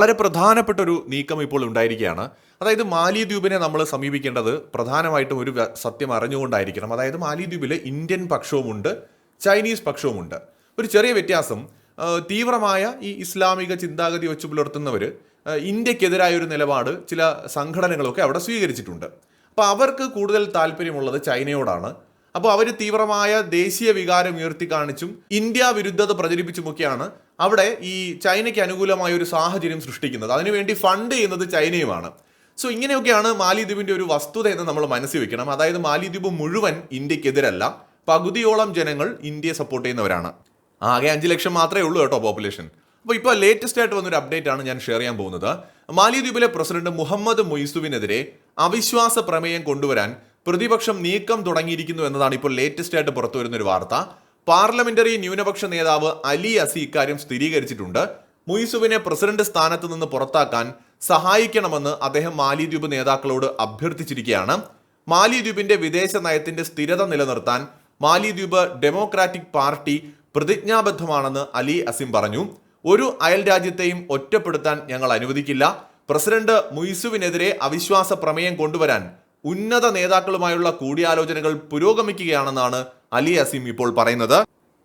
വളരെ പ്രധാനപ്പെട്ട ഒരു നീക്കം ഇപ്പോൾ ഉണ്ടായിരിക്കുകയാണ്. അതായത് മാലിദ്വീപിനെ നമ്മൾ സമീപിക്കേണ്ടത് പ്രധാനമായിട്ടും ഒരു സത്യം അറിഞ്ഞുകൊണ്ടായിരിക്കണം. അതായത് മാലിദ്വീപിൽ ഇന്ത്യൻ പക്ഷവുമുണ്ട് ചൈനീസ് പക്ഷവുമുണ്ട്. ഒരു ചെറിയ വ്യത്യാസം തീവ്രമായ ഈ ഇസ്ലാമിക ചിന്താഗതി വെച്ച് പുലർത്തുന്നവർ ഇന്ത്യക്കെതിരായ ഒരു നിലപാട് ചില സംഘടനകളൊക്കെ അവിടെ സ്വീകരിച്ചിട്ടുണ്ട്. അപ്പോൾ അവർക്ക് കൂടുതൽ താല്പര്യമുള്ളത് ചൈനയോടാണ്. അപ്പോൾ അവർ തീവ്രമായ ദേശീയ വികാരം ഉയർത്തി കാണിച്ചും ഇന്ത്യ വിരുദ്ധത പ്രചരിപ്പിച്ചുമൊക്കെയാണ് അവിടെ ഈ ചൈനയ്ക്ക് അനുകൂലമായ ഒരു സാഹചര്യം സൃഷ്ടിക്കുന്നത്. അതിനുവേണ്ടി ഫണ്ട് ചെയ്യുന്നത് ചൈനയുമാണ്. സോ ഇങ്ങനെയൊക്കെയാണ് മാലിദ്വീപിന്റെ ഒരു വസ്തുത എന്ന് നമ്മൾ മനസ്സിൽ വെക്കണം. അതായത് മാലിദ്വീപ് മുഴുവൻ ഇന്ത്യക്കെതിരല്ല. പകുതിയോളം ജനങ്ങൾ ഇന്ത്യയെ സപ്പോർട്ട് ചെയ്യുന്നവരാണ്. ആകെ അഞ്ച് ലക്ഷം മാത്രമേ ഉള്ളൂ കേട്ടോ പോപ്പുലേഷൻ അപ്പോൾ ഇപ്പോൾ ലേറ്റസ്റ്റ് ആയിട്ട് വന്നൊരു അപ്ഡേറ്റ് ആണ് ഞാൻ ഷെയർ ചെയ്യാൻ പോകുന്നത്. മാലിദ്വീപിലെ പ്രസിഡന്റ് മുഹമ്മദ് മൊയ്സുവിനെതിരെ അവിശ്വാസ പ്രമേയം കൊണ്ടുവരാൻ പ്രതിപക്ഷം നീക്കം തുടങ്ങിയിരിക്കുന്നു എന്നതാണ് ഇപ്പോൾ ലേറ്റസ്റ്റ് ആയിട്ട് പുറത്തു വരുന്ന ഒരു വാർത്ത. പാർലമെന്ററി ന്യൂനപക്ഷ നേതാവ് അലി അസി ഇക്കാര്യം സ്ഥിരീകരിച്ചിട്ടുണ്ട്. മുയിസുവിനെ പ്രസിഡന്റ് സ്ഥാനത്ത് നിന്ന് പുറത്താക്കാൻ സഹായിക്കണമെന്ന് അദ്ദേഹം മാലിദ്വീപ് നേതാക്കളോട് അഭ്യർത്ഥിച്ചിരിക്കുകയാണ്. മാലിദ്വീപിന്റെ വിദേശ നയത്തിന്റെ സ്ഥിരത നിലനിർത്താൻ മാലിദ്വീപ് ഡെമോക്രാറ്റിക് പാർട്ടി പ്രതിജ്ഞാബദ്ധമാണെന്ന് അലി അസിം പറഞ്ഞു. ഒരു അയൽ രാജ്യത്തെയും ഒറ്റപ്പെടുത്താൻ ഞങ്ങൾ അനുവദിക്കില്ല. പ്രസിഡന്റ് മുയിസുവിനെതിരെ അവിശ്വാസ പ്രമേയം കൊണ്ടുവരാൻ ഉന്നത നേതാക്കളുമായുള്ള കൂടിയാലോചനകൾ പുരോഗമിക്കുകയാണെന്നാണ് അലി അസീം ഇപ്പോൾ പറയുന്നത്.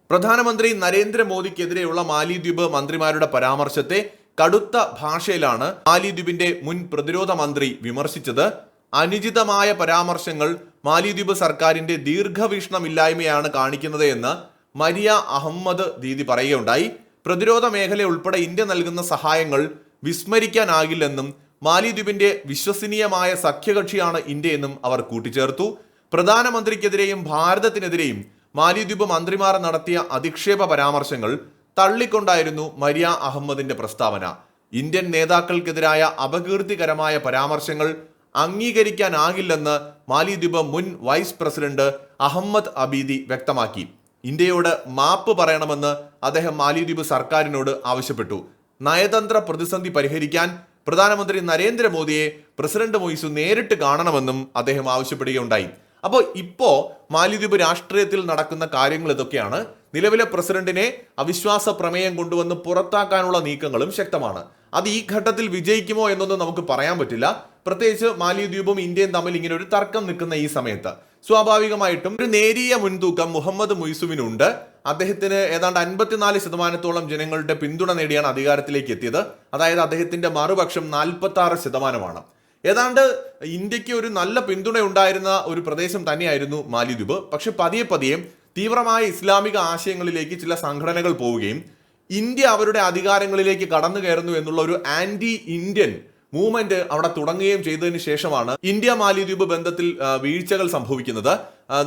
പ്രധാനമന്ത്രി നരേന്ദ്രമോദിക്കെതിരെയുള്ള മാലിദ്വീപ് മന്ത്രിമാരുടെ പരാമർശത്തെ കടുത്ത ഭാഷയിലാണ് മാലിദ്വീപിന്റെ മുൻ പ്രതിരോധ മന്ത്രി വിമർശിച്ചത്. അനുചിതമായ പരാമർശങ്ങൾ മാലിദ്വീപ് സർക്കാരിന്റെ ദീർഘവീക്ഷണമില്ലായ്മയാണ് കാണിക്കുന്നത് എന്ന് മരിയ അഹമ്മദ് ദീദി പറയുകയുണ്ടായി. പ്രതിരോധ മേഖല ഉൾപ്പെടെ ഇന്ത്യ നൽകുന്ന സഹായങ്ങൾ വിസ്മരിക്കാനാകില്ലെന്നും മാലിദ്വീപിന്റെ വിശ്വസനീയമായ സഖ്യകക്ഷിയാണ് ഇന്ത്യയെന്നും അവർ കൂട്ടിച്ചേർത്തു. പ്രധാനമന്ത്രിക്കെതിരെയും ഭാരതത്തിനെതിരെയും മാലിദ്വീപ് മന്ത്രിമാർ നടത്തിയ അധിക്ഷേപ പരാമർശങ്ങൾ തള്ളിക്കൊണ്ടായിരുന്നു മരിയ അഹമ്മദിന്റെ പ്രസ്താവന. ഇന്ത്യൻ നേതാക്കൾക്കെതിരായ അപകീർത്തികരമായ പരാമർശങ്ങൾ അംഗീകരിക്കാനാകില്ലെന്ന് മാലിദ്വീപ് മുൻ വൈസ് പ്രസിഡന്റ് അഹമ്മദ് അബീദി വ്യക്തമാക്കി. ഇന്ത്യയോട് മാപ്പ് പറയണമെന്ന് അദ്ദേഹം മാലിദ്വീപ് സർക്കാരിനോട് ആവശ്യപ്പെട്ടു. നയതന്ത്ര പ്രതിസന്ധി പരിഹരിക്കാൻ പ്രധാനമന്ത്രി നരേന്ദ്രമോദിയെ പ്രസിഡന്റ് മൊയ്സു നേരിട്ട് കാണണമെന്നും അദ്ദേഹം ആവശ്യപ്പെടുകയുണ്ടായി. അപ്പോൾ ഇപ്പോൾ മാലിദ്വീപ് രാഷ്ട്രീയത്തിൽ നടക്കുന്ന കാര്യങ്ങൾ ഇതൊക്കെയാണ്. നിലവിലെ പ്രസിഡന്റിനെ അവിശ്വാസ പ്രമേയം കൊണ്ടുവന്ന് പുറത്താക്കാനുള്ള നീക്കങ്ങളും ശക്തമാണ്. അത് ഈ ഘട്ടത്തിൽ വിജയിക്കുമോ എന്നൊന്നും നമുക്ക് പറയാൻ പറ്റില്ല. പ്രത്യേകിച്ച് മാലിദ്വീപും ഇന്ത്യയും തമ്മിൽ ഇങ്ങനെ ഒരു തർക്കം നിൽക്കുന്ന ഈ സമയത്ത്. സ്വാഭാവികമായിട്ടും ഒരു നേരിയ മുൻതൂക്കം മുഹമ്മദ് മുയ്സുവിനുണ്ട്. അദ്ദേഹത്തിന് ഏതാണ്ട് അൻപത്തിനാല് ശതമാനത്തോളം ജനങ്ങളുടെ പിന്തുണ നേടിയാണ് അധികാരത്തിലേക്ക് എത്തിയത്. അതായത് അദ്ദേഹത്തിന്റെ മറുപക്ഷം നാൽപ്പത്തി ആറ് ശതമാനമാണ്. ഏതാണ്ട് ഇന്ത്യയ്ക്ക് ഒരു നല്ല പിന്തുണ ഉണ്ടായിരുന്ന ഒരു പ്രദേശം തന്നെയായിരുന്നു മാലിദ്വീപ്. പക്ഷെ പതിയെ പതിയെ തീവ്രമായ ഇസ്ലാമിക ആശയങ്ങളിലേക്ക് ചില സംഘടനകൾ പോവുകയും ഇന്ത്യ അവരുടെ അധികാരങ്ങളിലേക്ക് കടന്നു കയറുന്നു എന്നുള്ള ഒരു ആന്റി ഇന്ത്യൻ മൂവ്മെന്റ് അവിടെ തുടങ്ങുകയും ചെയ്തതിന് ശേഷമാണ് ഇന്ത്യ മാലിദ്വീപ് ബന്ധത്തിൽ വീഴ്ചകൾ സംഭവിക്കുന്നത്.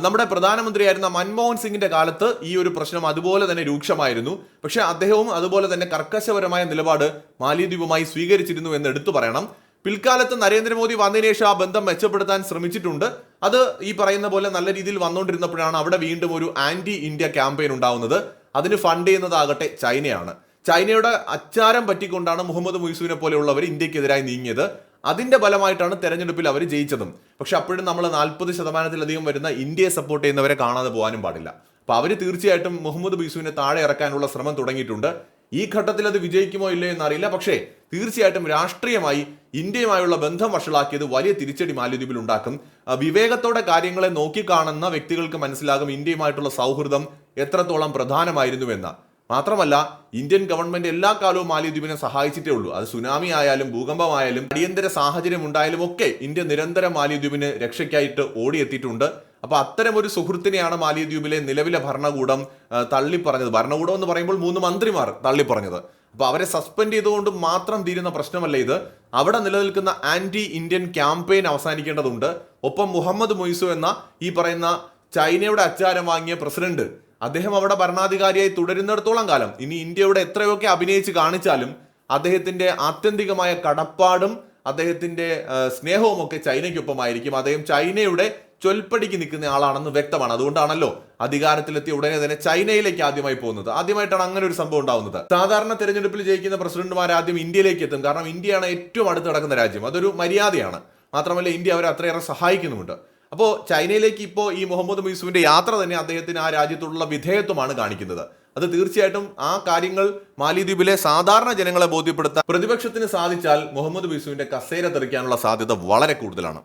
നമ്മുടെ പ്രധാനമന്ത്രിയായിരുന്ന മൻമോഹൻ സിംഗിന്റെ കാലത്ത് ഈ ഒരു പ്രശ്നം അതുപോലെ തന്നെ രൂക്ഷമായിരുന്നു. പക്ഷെ അദ്ദേഹവും അതുപോലെ തന്നെ കർക്കശപരമായ നിലപാട് മാലിദ്വീപുമായി സ്വീകരിച്ചിരുന്നു എന്ന് എടുത്തു പറയണം. പിൽക്കാലത്ത് നരേന്ദ്രമോദി വന്നതിന് ശേഷം ആ ബന്ധം മെച്ചപ്പെടുത്താൻ ശ്രമിച്ചിട്ടുണ്ട്. അത് ഈ പറയുന്ന പോലെ നല്ല രീതിയിൽ വന്നുകൊണ്ടിരുന്നപ്പോഴാണ് അവിടെ വീണ്ടും ഒരു ആന്റി ഇന്ത്യ ക്യാമ്പയിൻ ഉണ്ടാവുന്നത്. അതിന് ഫണ്ട് ചെയ്യുന്നതാകട്ടെ ചൈനയാണ്. ചൈനയുടെ അച്ചാരം പറ്റിക്കൊണ്ടാണ് മുഹമ്മദ് മുയ്സുവിനെ പോലെയുള്ളവർ ഇന്ത്യക്കെതിരായി നീങ്ങിയത്. അതിന്റെ ഫലമായിട്ടാണ് തെരഞ്ഞെടുപ്പിൽ അവർ ജയിച്ചതും. പക്ഷെ അപ്പോഴും നമ്മൾ നാൽപ്പത് ശതമാനത്തിലധികം വരുന്ന ഇന്ത്യയെ സപ്പോർട്ട് ചെയ്യുന്നവരെ കാണാതെ പോകാനും പാടില്ല. അപ്പൊ അവർ തീർച്ചയായിട്ടും മുഹമ്മദ് ബിസുവിനെ താഴെ ഇറക്കാനുള്ള ശ്രമം തുടങ്ങിയിട്ടുണ്ട്. ഈ ഘട്ടത്തിൽ അത് വിജയിക്കുമോ ഇല്ലയോ എന്നറിയില്ല. പക്ഷേ തീർച്ചയായിട്ടും രാഷ്ട്രീയമായി ഇന്ത്യയുമായുള്ള ബന്ധം വഷളാക്കിയത് വലിയ തിരിച്ചടി മാലിദ്വീപിൽ ഉണ്ടാക്കും. വിവേകത്തോടെ കാര്യങ്ങളെ നോക്കിക്കാണുന്ന വ്യക്തികൾക്ക് മനസ്സിലാകും ഇന്ത്യയുമായിട്ടുള്ള സൗഹൃദം എത്രത്തോളം പ്രധാനമായിരുന്നുവെന്ന് മാത്രമല്ല ഇന്ത്യൻ ഗവൺമെന്റ് എല്ലാ കാലവും മാലിദ്വീപിനെ സഹായിച്ചിട്ടേ ഉള്ളൂ. അത് സുനാമി ആയാലും ഭൂകമ്പമായാലും അടിയന്തര സാഹചര്യം ഉണ്ടായാലും ഒക്കെ ഇന്ത്യ നിരന്തരം മാലിദ്വീപിന് രക്ഷയ്ക്കായിട്ട് ഓടിയെത്തിയിട്ടുണ്ട്. അപ്പൊ അത്തരം ഒരു സുഹൃത്തിനെയാണ് മാലിദ്വീപിലെ നിലവിലെ ഭരണകൂടം തള്ളിപ്പറഞ്ഞത്. ഭരണകൂടം എന്ന് പറയുമ്പോൾ മൂന്ന് മന്ത്രിമാർ തള്ളിപ്പറഞ്ഞത്. അപ്പൊ അവരെ സസ്പെൻഡ് ചെയ്തുകൊണ്ട് മാത്രം തീരുന്ന പ്രശ്നമല്ല ഇത്. അവിടെ നിലനിൽക്കുന്ന ആന്റി ഇന്ത്യൻ ക്യാമ്പയിൻ അവസാനിക്കേണ്ടതുണ്ട്. ഒപ്പം മുഹമ്മദ് മൊയ്സു എന്ന ഈ പറയുന്ന ചൈനയുടെ അച്ചാരം വാങ്ങിയ പ്രസിഡന്റ് അദ്ദേഹം അവിടെ ഭരണാധികാരിയായി തുടരുന്നിടത്തോളം കാലം. ഇനി ഇന്ത്യയുടെ എത്രയൊക്കെ അഭിനയിച്ച് കാണിച്ചാലും അദ്ദേഹത്തിന്റെ ആത്യന്തികമായ കടപ്പാടും അദ്ദേഹത്തിന്റെ സ്നേഹവും ഒക്കെ ചൈനയ്ക്കൊപ്പമായിരിക്കും. അദ്ദേഹം ചൈനയുടെ ചൊൽപ്പടിക്ക് നിൽക്കുന്ന ആളാണെന്ന് വ്യക്തമാണ്. അതുകൊണ്ടാണല്ലോ അധികാരത്തിലെത്തിയ ഉടനെ തന്നെ ചൈനയിലേക്ക് ആദ്യമായി പോകുന്നത്. ആദ്യമായിട്ടാണ് അങ്ങനെ ഒരു സംഭവം ഉണ്ടാവുന്നത്. സാധാരണ തെരഞ്ഞെടുപ്പിൽ ജയിക്കുന്ന പ്രസിഡന്റുമാർ ആദ്യം ഇന്ത്യയിലേക്ക് എത്തും കാരണം ഇന്ത്യയാണ് ഏറ്റവും അടുത്ത് നടക്കുന്ന രാജ്യം. അതൊരു മര്യാദയാണ്. മാത്രമല്ല ഇന്ത്യ അവരെ അത്രയേറെ സഹായിക്കുന്നുമുണ്ട്. അപ്പോൾ ചൈനയിലേക്ക് ഇപ്പോൾ ഈ മുഹമ്മദ് മീസുവിന്റെ യാത്ര തന്നെ അദ്ദേഹത്തിന് ആ രാജ്യത്തുള്ള വിധേയത്വമാണ് കാണിക്കുന്നത്. അത് തീർച്ചയായിട്ടും ആ കാര്യങ്ങൾ മാലിദ്വീപിലെ സാധാരണ ജനങ്ങളെ ബോധ്യപ്പെടുത്താൻ പ്രതിപക്ഷത്തിന് സാധിച്ചാൽ മുഹമ്മദ് ബിസുവിന്റെ കസേര തെറിക്കാനുള്ള സാധ്യത വളരെ കൂടുതലാണ്.